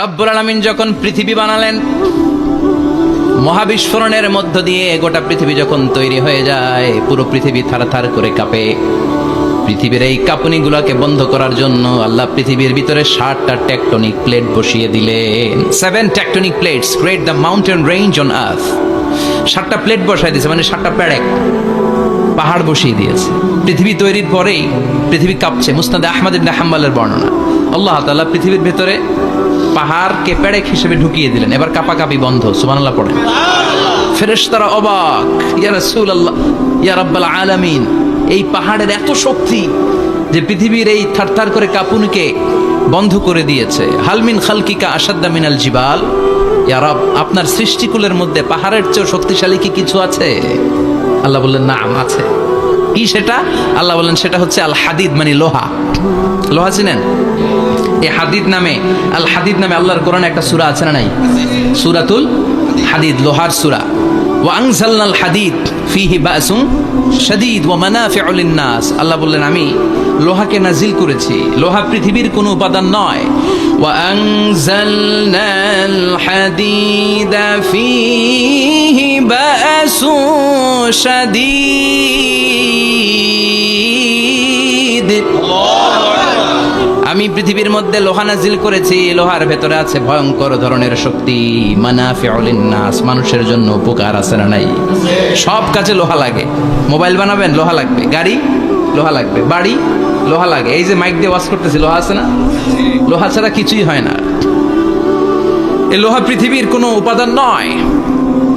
রব্বুল আলমিন যখন পৃথিবী বানালেন, মহাবিস্ফোরণের মধ্য দিয়ে গোটা পৃথিবী যখন তৈরি হয়ে যায়, পুরো পৃথিবী থারথার করে কাঁপে। পৃথিবীর এই কাঁপুনিগুলোকে বন্ধ করার জন্য আল্লাহ পৃথিবীর ভিতরে ষাটটা টেকটনিক প্লেট বসিয়ে দিলেন। Seven tectonic plates create the mountain range on earth সাতটা প্লেট বসাই দিয়েছে মানে সাতটা প্যাড়েক পাহাড় বসিয়ে দিয়েছে। পৃথিবী তৈরির পরেই পৃথিবী কাঁপছে। মুস্তাদে আহমদ ইবনে বর্ণনা। আল্লাহ তাআলা পৃথিবীর ভেতরে পাহাড়কে পেড়েক হিসেবে ঢুকিয়ে দিলেন। এবার কাপাকাপি বন্ধ, সুবহানাল্লাহ পড়ে। ফেরেশতারা অবাক, ইয়া রাসূলুল্লাহ, ইয়া রাব্বাল আলামিন এই পাহাড়ের এত শক্তি যে পৃথিবীর এই থারথার করে কাপুনকে বন্ধ করে দিয়েছে। হালমিন খালকিকা আসাদ্দা মিনাল জিবাল ইয়া রব, আপনার সৃষ্টিকুলের মধ্যে পাহাড়ের চেয়েও শক্তিশালী কি কিছু আছে? আল্লাহ বললেন, না আছে। কি সেটা? আল্লাহ বললেন, সেটা হচ্ছে আল হাদিদ মানে লোহা। লোহা চিনেন? এই হাদিদ নামে আল হাদিদ নামে আল্লাহর কোরআনে একটা সুরা আছে না নাই? সুরাতুল হাদিদ, লোহার সূরা। ওয়া হাদিদ ফিহি বাসুন শাদীদ ওয়া মানাফিউ লিন-নাস। আল্লাহ বললেন, আমি লোহাকে নাজিল করেছি। লোহা পৃথিবীর কোনো উপাদান নয়। ওয়া আনজালনাল হাদিদা ফিহি বাসুন শাদীদ। আমি পৃথিবীর মধ্যে লোহা নাজিল করেছি লোহার ভেতরে আছে ভয়ঙ্কর ধরনের শক্তি। মানাফিউলিন নাস মানুষের জন্য উপকার আছে না নাই? সব কাজে লোহা লাগে। মোবাইল বানাবেন, লোহা লাগবে। গাড়ি, লোহা লাগবে। বাড়ি, লোহা লাগে। এই যে মাইক দিয়ে ওয়াশ করতেছি, লোহা আছে না? লোহা ছাড়া কিছুই হয় না। এই লোহা পৃথিবীর কোনো উপাদান নয়।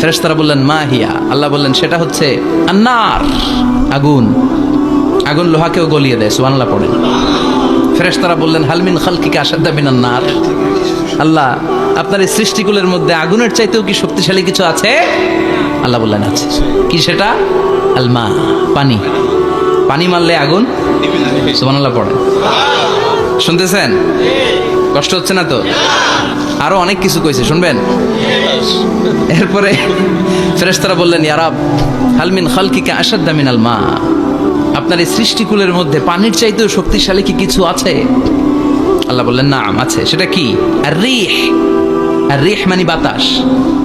ফেরেশতারা বললেন, মা হিয়া? আল্লাহ বললেন, সেটা হচ্ছে আন্নার, আগুন। আগুন লোহাকেও গলিয়ে দেয়, সুবহানাল্লাহ পড়েন। ফেরেশতারা বললেন হালমিন খালকিকা আসাদ্দা মিনান নার? আল্লাহ, আপনার এই সৃষ্টিকুলের মধ্যে আগুনের চাইতেও কি শক্তিশালী কিছু আছে? আল্লাহ বললেন, আছে। কি সেটা? আলমা পানি। পানি মারলে আগুন? সুবহানাল্লাহ পড়ে শুনতেছেন? কষ্ট হচ্ছে না তো? আরও অনেক কিছু কইছে, শুনবেন? এরপরে ফেরেশতারা বললেন ইয়ারাব হালমিন খালকিকা আসাদ্দা মিনাল মা। আপনার এই সৃষ্টিকুলের মধ্যে পানির চাইতেও শক্তিশালী কি কিছু আছে? আল্লাহ বললেন না আছে। সেটা কি? আর রিহ আর রিহ মানে বাতাস।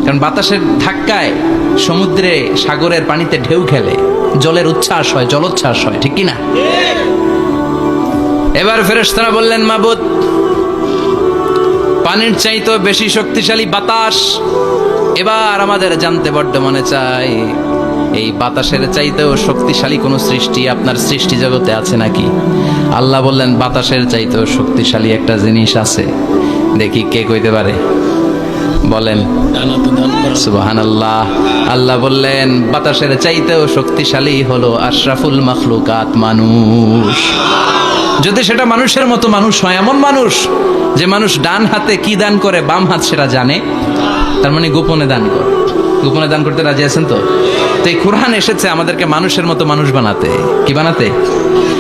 কারণ বাতাসের ধাক্কায় সমুদ্রে সাগরের পানিতে ঢেউ খেলে। জলের উচ্ছ্বাস হয়, জলোচ্ছ্বাস হয়, ঠিক কি না? এবার ফেরেশতারা বললেন, মাবুদ পানির চাইতেও বেশি শক্তিশালী বাতাস। এবার আমাদের জানতে বড্ড মনে চাই এই বাতাসের চাইতেও শক্তিশালী কোনো সৃষ্টি আপনার সৃষ্টি জগতে আছে নাকি? আল্লাহ বললেন, বাতাসের চাইতেও শক্তিশালী একটা জিনিস আছে। দেখি কে কইতে পারে। বলেন সুবাহান আল্লাহ আল্লাহ বললেন, বাতাসের চাইতেও শক্তিশালী হলো আশরাফুল মখলুকাত মানুষ। যদি সেটা মানুষের মতো মানুষ হয়, এমন মানুষ যে মানুষ ডান হাতে কি দান করে, বাম হাত সেটা জানে, তার মানে গোপনে দান করে। গোপনে দান করতে রাজি আছেন তো? তো এই কোরআন এসেছে আমাদেরকে মানুষের মতো মানুষ বানাতে। কি বানাতে?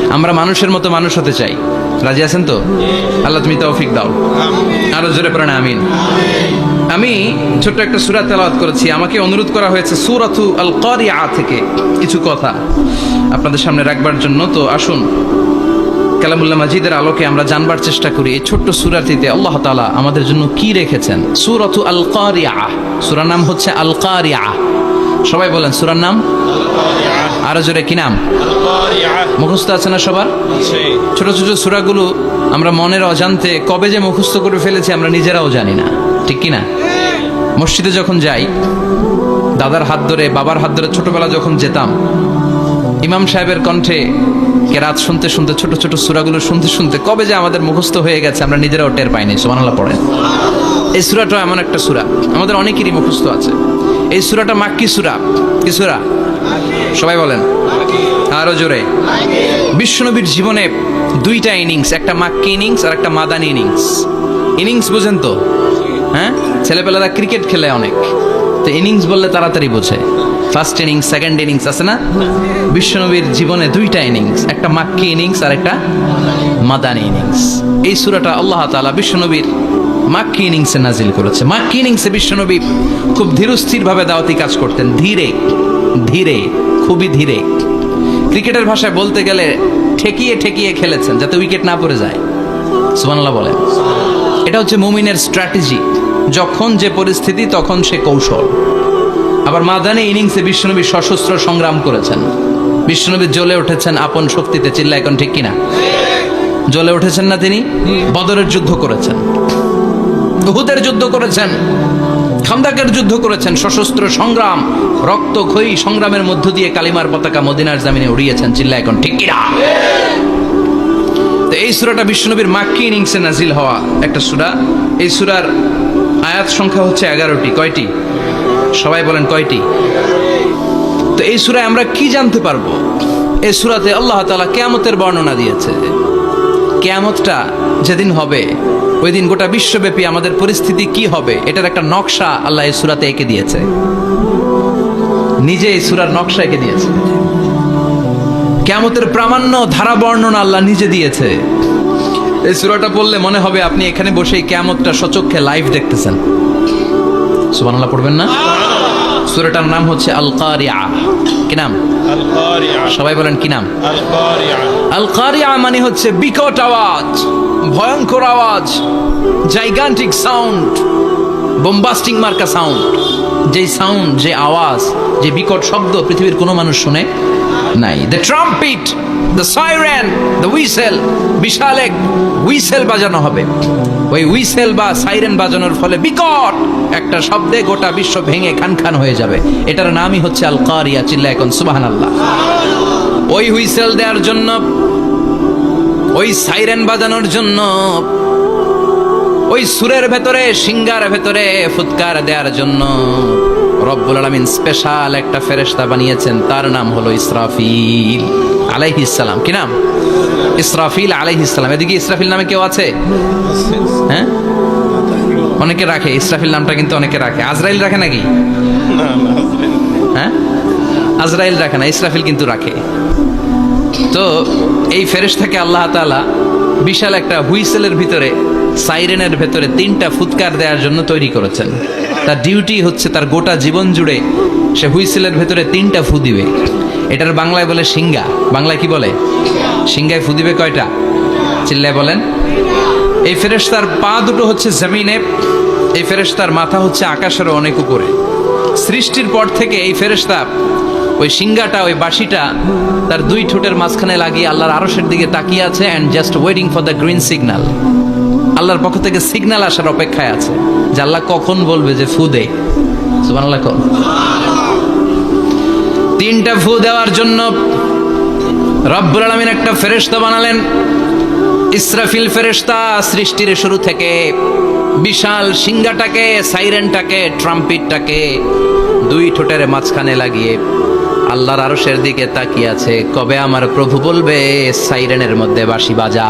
আমরা মানুষের মতো মানুষ হতে চাই। রাজি আছেন তো? আল্লাহ তুমি তৌফিক দাও। আরও জোরে পড়েন, আমিন। আমি ছোট্ট একটা সুরা তেলাওয়াত করেছি। আমাকে অনুরোধ করা হয়েছে সুরাতু আল কারিয়া থেকে কিছু কথা আপনাদের সামনে রাখবার জন্য। তো আসুন। কালামুল্লাহ মাজিদের আলোকে আমরা জানবার চেষ্টা করি এই ছোট্ট সুরাটিতে আল্লাহ তালা আমাদের জন্য কি রেখেছেন? সুরাতু আল কারিয়া সুরার নাম হচ্ছে আল কারিয়া সবাই বলেন সুরার নাম? আরও জোরে কি নাম? মুখস্থ আছে না সবার? ছোট ছোট সুরাগুলো আমরা মনের অজান্তে কবে যে মুখস্থ করে ফেলেছি আমরা নিজেরাও জানি না। ঠিক কি না মসজিদে যখন যাই দাদার হাত ধরে বাবার হাত ধরে ছোটবেলা যখন যেতাম ইমাম সাহেবের কণ্ঠে কে রাত শুনতে শুনতে, ছোট ছোট সুরাগুলো শুনতে শুনতে কবে যে আমাদের মুখস্থ হয়ে গেছে, আমরা নিজেরাও টের পাইনি, সুবহানাল্লাহ পড়েন। এই সুরাটা এমন একটা সুরা, আমাদের অনেকেরই মুখস্থ আছে। এই সুরাটা মাক্কি সুরা, কি সুরা? সবাই বলেন। আরও জোরে। বিশ্বনবীর জীবনে দুইটা ইনিংস, একটা মাক্কি ইনিংস আর একটা মাদানি ইনিংস। ইনিংস বুঝেন তো? হ্যাঁ? ছেলেপেলারা ক্রিকেট খেলে অনেক। তো ইনিংস বললে তাড়াতাড়ি বোঝে ফার্স্ট ইনিংস সেকেন্ড ইনিংস আছে না? বিশ্বনবীর জীবনে দুইটা ইনিংস একটা মাক্কি ইনিংস আর একটা মাদানি ইনিংস এই সুরাটা আল্লাহ তাআলা বিশ্বনবীর মাক্কি ইনিংসে নাজিল করেছে। মাক্কি ইনিংসে বিশ্বনবী খুব ধীরস্থিরভাবে দাওয়াতি কাজ করতেন। ধীরে ধীরে, খুবই ধীরে। ক্রিকেটের ভাষায় বলতে গেলে ঠেকিয়ে ঠেকিয়ে খেলেছেন, যাতে উইকেট না পড়ে যায়। সুবহানাল্লাহ বলেন। এটা হচ্ছে মুমিনের স্ট্র্যাটেজি। যখন যে পরিস্থিতি, তখন সে কৌশল। আবার মাদানে ইনিংসে বিশ্বনবী সশস্ত্র সংগ্রাম করেছেন। বিশ্বনবী জ্বলে উঠেছেন আপন শক্তিতে চিল্লা এখন ঠিক কিনা? জ্বলে উঠেছেন না তিনি? বদরের যুদ্ধ করেছেন। উহুদের যুদ্ধ করেছেন। খান্দাকের যুদ্ধ করেছেন। সশস্ত্র সংগ্রাম রক্তক্ষয়ী সংগ্রামের মধ্য দিয়ে কালিমার পতাকা মদিনার জামিনে উড়িয়েছেন চিল্লা এখন ঠিক কিনা? এই সুরাটা বিশ্বনবীর মাক্কি ইনিংসে নাজিল হওয়া একটা সুরা। এই সুরার আয়াত সংখ্যা হচ্ছে এগারোটি। কয়টি? সবাই বলেন কয়টি? তো এই সুরায় আমরা কি জানতে পারব? এই সুরাতে আল্লাহ তাআলা কেয়ামতের বর্ণনা দিয়েছে। কেয়ামতটা যেদিন হবে, ওই দিন গোটা বিশ্বব্যাপী আমাদের পরিস্থিতি কি হবে, এটার একটা নকশা আল্লাহ এই সুরাতে এঁকে দিয়েছে। নিজে এই সুরার নকশা এঁকে দিয়েছে। কেয়ামতের প্রামাণ্য ধারা বর্ণনা আল্লাহ নিজে দিয়েছে। এই সুরাটা পড়লে মনে হবে আপনি এখানে বসে এই ক্যামতটা সচক্ষে লাইভ দেখতেছেন। সুবানাল্লাহ পড়বেন না? সুরাটার নাম হচ্ছে আল কারিয়া কি নাম? সবাই বলেন কি নাম? আল কারিয়া মানে হচ্ছে বিকট আওয়াজ ভয়ঙ্কর আওয়াজ জাইগান্টিক সাউন্ড বোম্বাস্টিং মার্কা সাউন্ড যে সাউন্ড যে আওয়াজ, যে বিকট শব্দ পৃথিবীর কোনো মানুষ শুনে নাই। The trumpet the siren the whistle বিশাল এক উইসেল বাজানো হবে। ওই উইসেল বা সাইরেন বাজানোর ফলে বিকট একটা শব্দে গোটা বিশ্ব ভেঙে খান খান হয়ে যাবে। এটার নামই হচ্ছে আল কারিয়া চিল্লা এখন সুবাহান আল্লাহ ওই হুইসেল দেওয়ার জন্য, ওই সাইরেন বাজানোর জন্য ওই সুরের ভেতরে সিঙ্গার ভেতরে ফুৎকার দেওয়ার জন্য রব্বুল আলমিন স্পেশাল একটা ফেরেশতা বানিয়েছেন। তার নাম হলো ইসরাফিল আলাইহিস সালাম। কি নাম? ইসরাফিল আলাইহিস সালাম। এদিকে ইসরাফিল নামে কেউ আছে? হ্যাঁ? অনেকে রাখে। ইসরাফিল নামটা কিন্তু অনেকে রাখে। আজরাইল রাখে নাকি? হ্যাঁ? আজরাইল রাখে না ইসরাফিল কিন্তু রাখে। তো এই ফেরেশতাকে আল্লাহ তাআলা বিশাল একটা হুইসেলের ভিতরে সাইরেনের ভেতরে তিনটা ফুৎকার দেওয়ার জন্য তৈরি করেছেন। তার ডিউটি হচ্ছে তার গোটা জীবন জুড়ে সে হুইসেলের ভেতরে তিনটা ফু দিবে। এটার বাংলায় বলে সিঙ্গা বাংলায় কি বলে? সিঙ্গায় ফু দিবে কয়টা? চিল্লায় বলেন। এই ফেরেশতার পা দুটো হচ্ছে জমিনে, এই ফেরেশতার মাথা হচ্ছে আকাশের অনেক উপরে। সৃষ্টির পর থেকে এই ফেরেশতা ওই সিঙ্গাটা ওই বাঁশিটা তার দুই ঠোঁটের মাঝখানে লাগিয়ে আল্লাহর আরশের দিকে তাকিয়ে আছে and just waiting for the green signal আল্লাহর পক্ষ থেকে সিগনাল আসার অপেক্ষায় আছে যে আল্লাহ কখন বলবে যে ফু দে। তিনটা ফু দেওয়ার জন্য রব্বুল আলামিন একটা ফেরেশতা বানালেন। ইসরাফিল ফেরেশতা সৃষ্টির শুরু থেকে বিশাল সিংহাটাকে, সাইরেনটাকে, ট্রাম্পিটটাকে দুই ঠোঁটের মাঝখানে লাগিয়ে আল্লাহর আরশের দিকে তাকিয়ে আছে। কবে আমার প্রভু বলবে, সাইরেনের মধ্যে বাঁশি বাজা।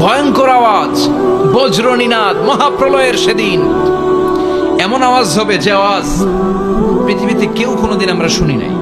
ভয়ঙ্কর আওয়াজ, বজ্রনীনাদ, মহাপ্রলয়ের সেদিন। এমন আওয়াজ হবে যে আওয়াজ পৃথিবীতে কেউ কোনোদিন আমরা শুনি নাই।